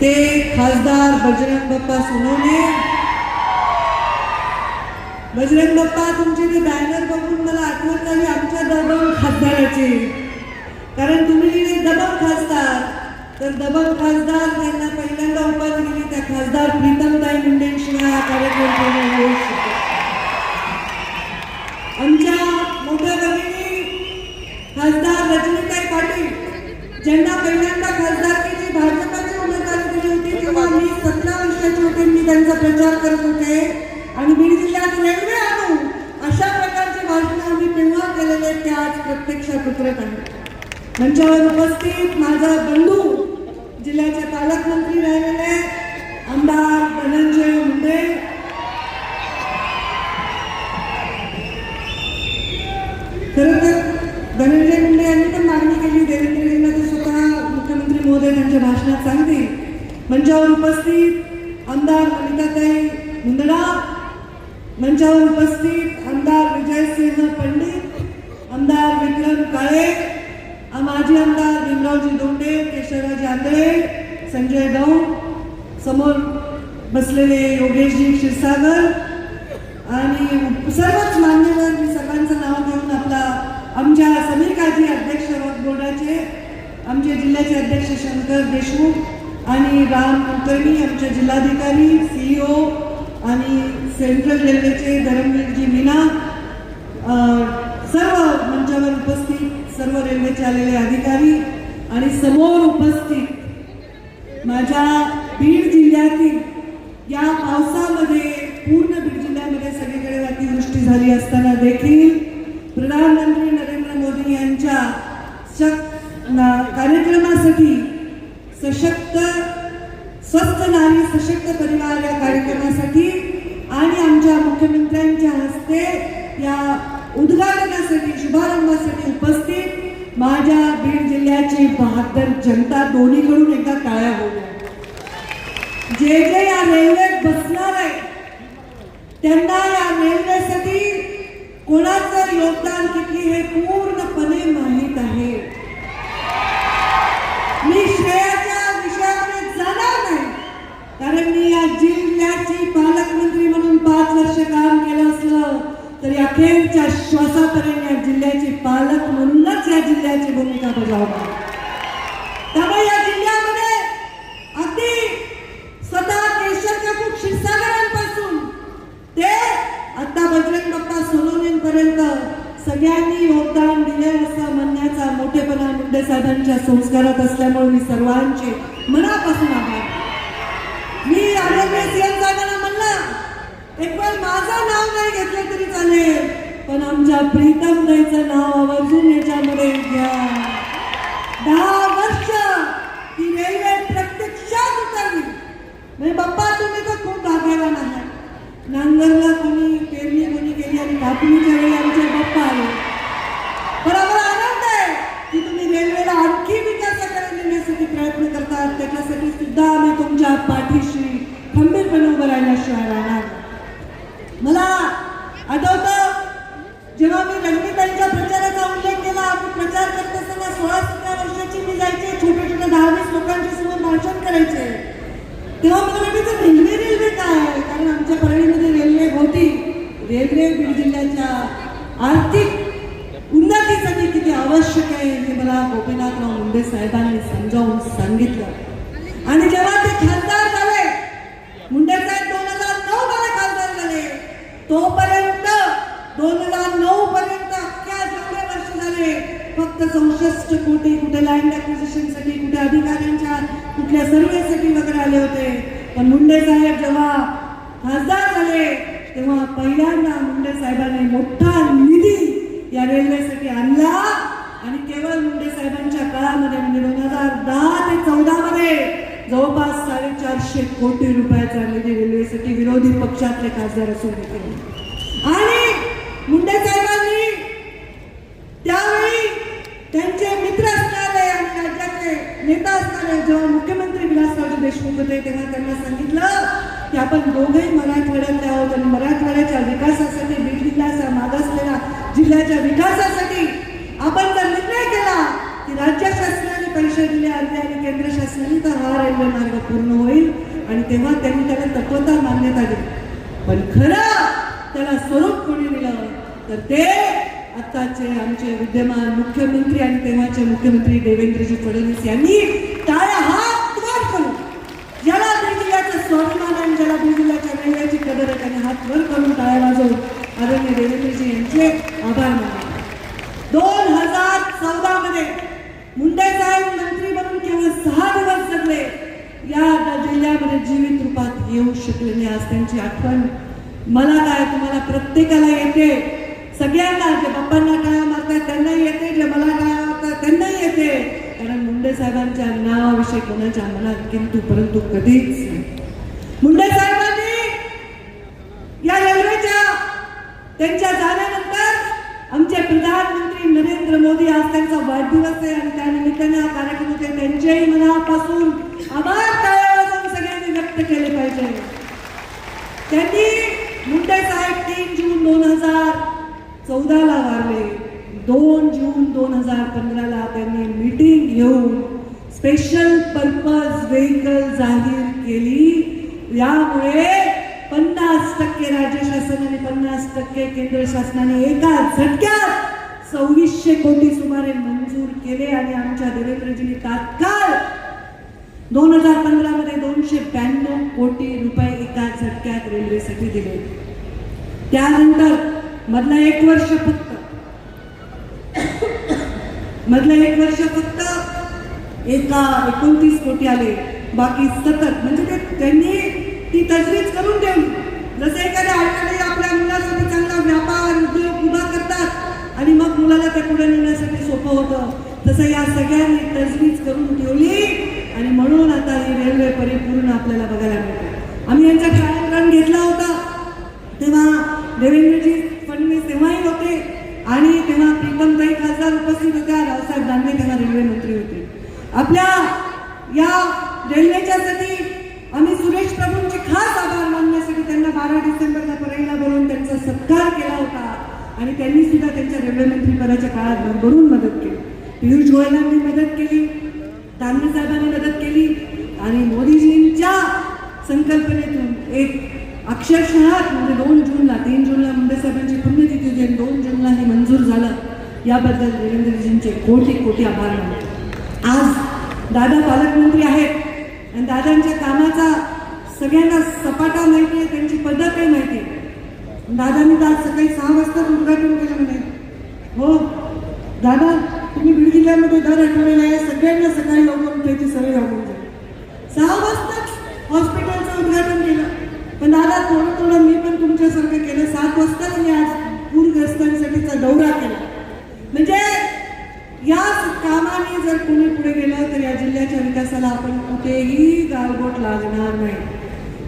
ते खासदार बजरंग बाप्पा सोनवणे. बजरंग बाप्पा तुमचे ते बॅनर बघून मला आठवण झाली आमच्या दबंग खासदाराची. कारण तुम्ही जे दबंग खासदार तर दबंग खासदार त्यांना पहिल्यांदा उपाधी दिली त्या खासदार प्रीतमताई मुंडेंशिवाय हा कार्यक्रम होऊ शकतो आमच्या मोठ्या भगिनी खासदार रजनीताई पाटील ज्यांना पहिल्यांदा खासदार भाजपाचे उमेदवार दिली होते तेव्हा मी सतरा वर्षाचे होते मी त्यांचा प्रचार करत होते. आणि बीड जिल्ह्यात रेल्वे आणू अशा प्रकारचे भाषण आम्ही तेव्हा केलेले ते आज प्रत्यक्षात उतरत आहे. मंचावर उपस्थित माझा बंधू जिल्ह्याचे पालकमंत्री राहिलेले आमदार धनंजय मुंडे खरं तर धनंजय मुंडे यांनी पण मागणी केली देवेंद्रजींना ते स्वतः मुख्यमंत्री महोदय त्यांच्या भाषणात सांगतील मंचावर उपस्थित आमदार ललिताताई मुंदडा मंचावर उपस्थित आमदार विजयसिंह पंडित आमदार विक्रम काळे माजी आमदार भीमरावजी दोंडे केशवराजी आंधळे संजय दौंड समोर बसलेले योगेशजी क्षीरसागर आणि सर्वच मान्यवर मी सर्वांचं नाव घेऊन आपला आमच्या समीर काळजी अध्यक्ष बोर्डाचे आमचे जिल्ह्याचे अध्यक्ष शंकर देशमुख आणि राम कुलकर्णी आमचे जिल्हाधिकारी सीईओ आणि सेंट्रल रेल्वेचे धरमवीरजी मीना सर्व मंचावर उपस्थित सर्व रेल्वेचे आलेले अधिकारी आणि समोर उपस्थित माझ्या बीड जिल्ह्यातील या पावसामध्ये पूर्ण बीड जिल्ह्यामध्ये सगळीकडे अतिवृष्टी झाली असताना देखील प्रधानमंत्री नरेंद्र मोदी यांच्या शक- कार्यक्रमासाठी सशक्त स्वस्थ नारी सशक्त परिवार या कार्यक्रमासाठी आणि आमच्या मुख्यमंत्र्यांच्या हस्ते या उद्घाटनासाठी शुभारंभासाठी उपस्थित माझ्या बीड जिल्ह्याची बहादर जनता दोन्हीकडून एकदा टाळ्या होत्या जे जे या रेल्वेत बसणार आहे त्यांना या रेल्वेसाठी कोणाचं योगदान किती हे पूर्णपणे माहीत आहे मी श्रेयाच्या विषयामध्ये जाणार नाही कारण मी या जिल्ह्याची पालकमंत्री म्हणून पाच वर्ष काम केलं असलं तरी अखेरच्या श्वासापर्यंत या जिल्ह्याची पालक म्हणूनच या जिल्ह्याची भूमिका बजावली. त्यामुळे या जिल्ह्यामध्ये अगदी स्वतः केशर खूप क्षीरसागरांपासून ते आता बजरंग बाप्पा सोलोनींपर्यंत सगळ्यांनी योगदान दिले असं म्हणण्याचा मोठेपणा मुंडे साहेबांच्या संस्कारात असल्यामुळे मी सर्वांचे मनापासून आभार मी आदरणीय सीएम साहेबांना म्हणलं एक वेळ माझं नाव नाही घेतलं तरी चालेल पण आमच्या प्रीतम नाव आवर्जून याच्यामध्ये घ्या. दहा वर्ष ही रेल्वे प्रत्यक्षात उतरली. म्हणजे बाप्पा तुम्ही तर खूप भाग्यवान आहात नांगरला कोणी पेरणी कोणी केली आणि कापणीच्या वेळी आमचे बाप्पा आले. पण आम्हाला आनंद आहे की तुम्ही रेल्वेला आणखी विकासाकडे नेण्यासाठी प्रयत्न करतात. त्याच्यासाठी सुद्धा आम्ही तुमच्या पाठीशी खंबीरपणे उभं राहिल्याशिवाय राहणार रेल्वे बीड जिल्ह्याच्या आर्थिक उन्नतीसाठी किती आवश्यक आहे हे मला गोपीनाथराव मुंडे साहेबांनी समजावून सांगितलं. आणि जेव्हा ते खासदार झाले मुंडे साहेब दोन हजार नऊ मध्ये खासदार झाले तोपर्यंत दोन हजार नऊ पर्यंत अख्ख्या जेवढे वर्ष झाले फक्त चौसष्ट कोटी कुठे लँड ऍक्विजिशनसाठी कुठे अधिकाऱ्यांच्या कुठल्या सर्वेसाठी वगैरे आले होते. पण मुंडे साहेब जेव्हा खासदार झाले तेव्हा पहिल्यांदा मुंडे साहेबांनी मोठा निधी या रेल्वेसाठी आणला. आणि केवळ मुंडे साहेबांच्या काळामध्ये म्हणजे दोन हजार दहा ते चौदा मध्ये जवळपास साडेचारशे कोटी रुपयाचा निधी रेल्वेसाठी विरोधी पक्षातले खासदार असून देखील आणि मुंडे साहेबांनी त्यावेळी त्यांचे मित्र असणारे आणि राज्याचे नेता असणारे जेव्हा मुख्यमंत्री विलासरावजी देशमुख होते तेव्हा त्यांना सांगितलं की आपण दोघेही मराठवाड्यातले आहोत आणि मराठवाड्याच्या विकासासाठी बीड जिल्ह्याचा मागासलेला जिल्ह्याच्या विकासासाठी आपण जर निर्णय केला की राज्य शासनाने पैसे दिले अर्धे आणि केंद्र शासनाने तर हा रेल्वे मार्ग पूर्ण होईल आणि तेव्हा त्यांनी त्याला तत्वता मान्यता दिली पण खरं त्याला स्वरूप कोणी दिलं तर ते आत्ताचे आमचे विद्यमान मुख्यमंत्री आणि तेव्हाचे मुख्यमंत्री देवेंद्रजी फडणवीस यांनी टाळ्या हात वर करून ज्याला बीड जिल्ह्याचं स्वाभिमान आणि ज्याला बीड जिल्ह्याच्या रेल्वेची त्यांनी हात वर करून टाळ्या वाजवून आदरणीय देवेंद्रजी यांचे आभार मानले. दोन हजार चौदा मध्ये मुंडे साहेब मंत्री म्हणून केवळ सहा दिवस जगले. या जिल्ह्यामध्ये जीवित रूपात येऊ शकले नाही आज त्यांची आठवण. मला काय तुम्हाला प्रत्येकाला येते. सगळ्यांना जे बाप्पांना टाळ्या मारतात त्यांनाही येते. जे मला टाळ्या मारतात त्यांनाही येते. कारण मुंडे साहेबांच्या नावाविषयी कोणाच्या मनात किंतु परंतु कधीच नाही मुंडे साहेबांनी या रेल्वेच्या त्यांच्या जाण्यानंतर आमचे प्रधानमंत्री नरेंद्र मोदी आज त्यांचा वाढदिवस आहे आणि त्या निमित्ताने हा कार्यक्रम होते त्यांच्याही मनापासून आभार टाळ्या सगळ्यांनी व्यक्त केले पाहिजे. त्यांनी मुंडे साहेब तीन जून दोन हजार चौदाला वारले. दोन जून दोन हजार पंधराला त्यांनी मीटिंग घेऊन स्पेशल पर्पज व्हेकल जाहीर केली. यामुळे पन्नास टक्के राज्य शासनाने पन्नास टक्के केंद्र शासनाने एका झटक्यात सव्वीसशे कोटी सुमारे मंजूर केले आणि आमच्या देवेंद्रजीने तात्काळ दोन हजार पंधरा मध्ये दोनशे ब्याण्णव कोटी रुपये एका झटक्यात रेल्वेसाठी दिले. त्यानंतर मधलं एक वर्ष फक्त मधलं एक वर्ष फक्त एका एकोणतीस कोटी आले. बाकी सतत म्हणजे ते त्यांनी ती तजवीज करून ठेवली. जसं एखाद्या आईकडे आपल्या मुलासाठी चांगला व्यापार उद्योग उभा करतात आणि मग मुलाला ते पुढे नेण्यासाठी सोपं होतं. तसं या सगळ्यांनी तजवीज करून ठेवली आणि म्हणून आता ही रेल्वे परिपूर्ण आपल्याला बघायला मिळते. आम्ही यांचा कार्यक्रम घेतला होता. तेव्हा देवेंद्रजी फडणवीस तेव्हाही होते आणि तेव्हा प्रीतमताई खासदार उपस्थित होत्या. रावसाहेब दानवे तेव्हा रेल्वे मंत्री होते. आपल्या या रेल्वेच्यासाठी आम्ही सुरेश प्रभूंची खास आभार त्यांना बारा डिसेंबरला परळीला बोलवून त्यांचा सत्कार केला होता आणि त्यांनी सुद्धा त्यांच्या रेल्वे मंत्री पदाच्या काळात भरभरून मदत केली. पियुष गोयलांनी मदत केली दानवे साहेबांनी मदत केली आणि मोदीजींच्या संकल्पनेतून एक अक्षरशः म्हणजे दोन जूनला तीन जूनला मुंडे साहेबांची पुण्यतिथी होती आणि दोन जूनला हे मंजूर झालं. याबद्दल देवेंद्रजींचे कोटी कोटी आभार मानतो. आज दादा पालकमंत्री आहेत आणि दादांच्या कामाचा सगळ्यांना सपाटा माहिती आहे त्यांची पद्धत आहे माहिती आहे. दादांनी आज सकाळी सहा वाजता उद्घाटन केलं म्हणे. हो दादा तुम्ही बीड जिल्ह्यामध्ये दर आठवड्याला या सगळ्यांना सकाळी लवकर उठायची सवय लागून जाईल. सहा वाजताच हॉस्पिटलचं उद्घाटन केलं. पण दादा थोडं थोडं मी पण तुमच्यासारखं केलं. सात वाजताच मी आज पूरग्रस्तांसाठीचा दौरा केला. म्हणजे या कामाने जर कोणी पुढे गेलं तर या जिल्ह्याच्या विकासाला आपण कुठेही गालबोट लागणार नाही.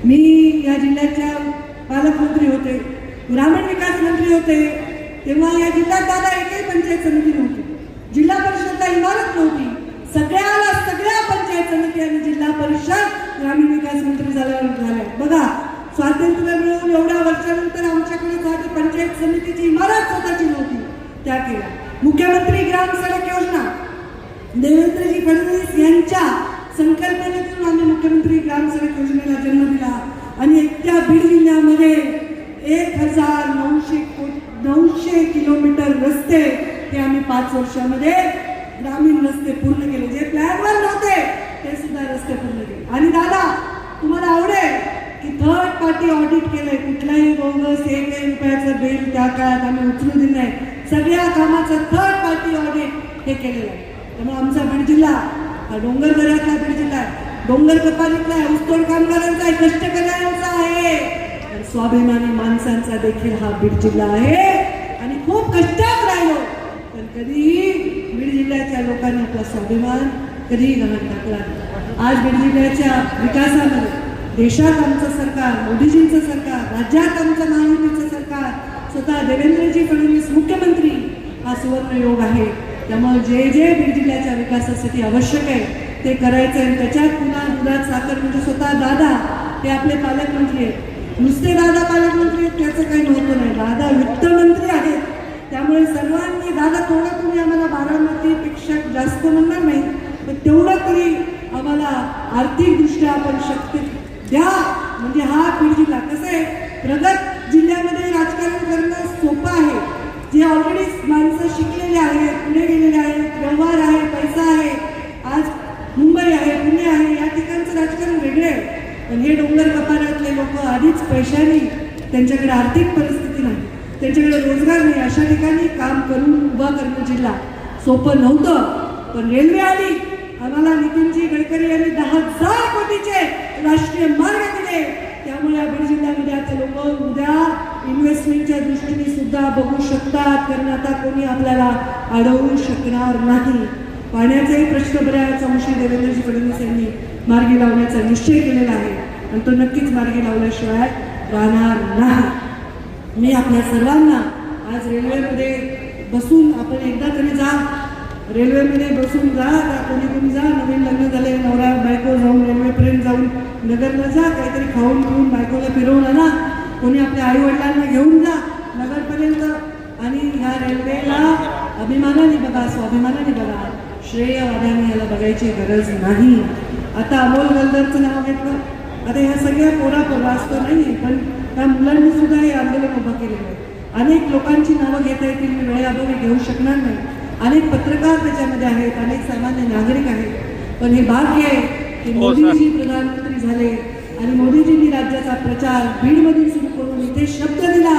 मी या जिल्ह्याच्या पालकमंत्री होते. ग्रामीण विकास मंत्री होते. तेव्हा या जिल्ह्यात दादा एकही पंचायत समिती नव्हती. जिल्हा परिषदला इमारत नव्हती. सगळ्याला सगळ्या पंचायत समिती आणि जिल्हा परिषद ग्रामीण विकास मंत्री झाल्यावर झाल्या. बघा स्वातंत्र्य मिळून एवढ्या वर्षानंतर आमच्याकडे साधी पंचायत समितीची इमारत स्वतःची नव्हती. त्या केल्या. मुख्यमंत्री ग्राम सडक योजना. देवेंद्रजी फडणवीस यांच्या संकल्पनेतून आम्ही मुख्यमंत्री ग्राम योजनेला जन्म दिला आणि एकट्या बीड जिल्ह्यामध्ये एक हजार नऊशे नऊशे किलोमीटर रस्ते ते आम्ही पाच वर्षामध्ये ग्रामीण रस्ते पूर्ण केले. जे प्लॅनवर नव्हते ते सुद्धा रस्ते पूर्ण केले. आणि दादा तुम्हाला आवडेल की थर्ड पार्टी ऑडिट केलंय. कुठल्याही बोगस एक रुपयाचं बिल त्या काळात आम्ही उचलू दिलं नाही. सगळ्या कामाचं थर्ड पार्टी ऑडिट हे केलेलं आहे. त्यामुळे आमचा बीड जिल्हा हा डोंगर दऱ्यातला बीड जिल्हा आहे डोंगर कपालीतला आहे ऊसतोड कामगारांचा आहे कष्टकऱ्यांचा आहे. स्वाभिमानी माणसांचा देखील हा बीड जिल्हा आहे. आणि खूप कष्टात राहिलो. पण कधीही बीड जिल्ह्याच्या लोकांनी आपला स्वाभिमान कधीही गहाण टाकला आज बीड जिल्ह्याच्या विकासामध्ये देशात आमचं सरकार मोदीजींचं सरकार राज्यात आमचं महायुतीचं सरकार स्वतः देवेंद्रजी फडणवीस मुख्यमंत्री हा सुवर्ण योग आहे. त्यामुळे जे जे बीड जिल्ह्याच्या विकासासाठी आवश्यक आहे. ते करायचं आहे त्याच्यात पुन्हा दुधात साखर म्हणजे स्वतः दादा हे आपले पालकमंत्री आहेत. नुसते दादा पालकमंत्री आहेत त्याचं काही महत्त्व नाही. दादा वित्तमंत्री आहेत. त्यामुळे सर्वांनी दादा थोडं तुम्ही आम्हाला बारामतीपेक्षा जास्त म्हणणार नाही पण तेवढं तरी आम्हाला आर्थिकदृष्ट्या आपण शक्ती द्या. म्हणजे हा बीड जिल्हा कसं आहे? प्रगत जिल्ह्यामध्ये राजकारण करणं सोपं आहे. जे ऑलरेडी माणसं शिकलेले आहेत पुढे गेलेले आहेत व्यवहार आहे पैसा आहे आज मुंबई आहे पुणे आहे या ठिकाणचं राजकारण वेगळे आहे. पण हे डोंगर कपारातले लोक आधीच पैशाने त्यांच्याकडे आर्थिक परिस्थिती नाही. त्यांच्याकडे रोजगार नाही. अशा ठिकाणी काम करून उभा करणं जिल्हा सोपं नव्हतं. पण रेल्वे आली. आम्हाला नितीनजी गडकरी यांनी दहा हजार कोटीचे राष्ट्रीय मार्ग दिले. त्यामुळे या बीड जिल्ह्यामध्ये आता लोक उद्या इन्व्हेस्टमेंटच्या दृष्टीने सुद्धा बघू शकतात कारण आता कोणी आपल्याला अडवू शकणार नाही. पाण्याचाही प्रश्न बऱ्याच अंशी देवेंद्रजी फडणवीस यांनी मार्गी लावण्याचा निश्चय केलेला आहे. आणि तो नक्कीच मार्गी लावल्याशिवाय राहणार नाही. मी आपल्या सर्वांना आज रेल्वेमध्ये बसून आपण एकदा तरी जा. रेल्वेमध्ये बसून जा. कोणी कोणी जा. नवीन लग्न झाले नवरा बायको जाऊन रेल्वेपर्यंत जाऊन नगरला जा. काहीतरी खाऊन पिऊन बायकोला फिरवून आणा. कोणी आपल्या आई वडिलांना घेऊन जा नगरपर्यंत. आणि ह्या रेल्वेला अभिमानाने बघा स्वाभिमानाने बघा. श्रेयवाद्याने याला बघायची गरज नाही. आता अमोल गलदरचं नाव घेतलं. आता ह्या सगळ्या पोरा पोरा असतो नाही पण त्या मुलांनी सुद्धा हे आंदोलन उभं केलेलं आहे. अनेक लोकांची नावं घेता येतील मी वेळेअभावी घेऊ शकणार नाही. अनेक पत्रकार त्याच्यामध्ये आहेत अनेक सामान्य नागरिक आहेत. पण हे भाग्य आहे की मोदीजी प्रधानमंत्री झाले आणि मोदीजींनी राज्याचा प्रचार बीडमधून सुरू इथे शब्द दिला.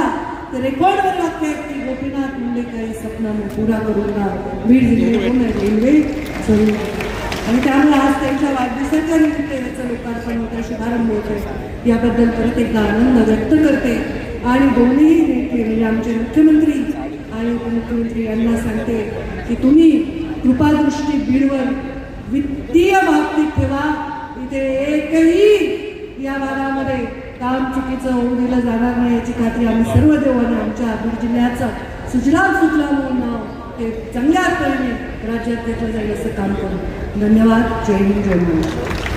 ते रेकॉर्डवर वाक्य आहेत की गोपीनाथ मुंडे काही स्वप्न पुरा करून करूंगा बीड जिल्ह्यातून रेल्वे सुरू आणि त्यामुळे आज त्यांच्या वाढदिवसाच्या निमित्त याचं लोकार्पण होतं शुभारंभ होतो याबद्दल परत एकदा आनंद व्यक्त करते. आणि दोन्ही नेते म्हणजे आमचे मुख्यमंत्री आणि उपमुख्यमंत्री यांना सांगते की तुम्ही कृपादृष्टी बीडवर वित्तीय बाबतीत ठेवा. इथे एकही या भागामध्ये काम चुकीचं होऊ दिलं जाणार नाही याची खात्री आम्ही सर्व देऊ आमच्या बीड जिल्ह्याचं सुजलाम सुजलाम म्हणून नाव ते चांगल्या अर्थाने राज्यात घेतलं जाईल असं काम करू. धन्यवाद. जय हिंद जय महाराष्ट्र.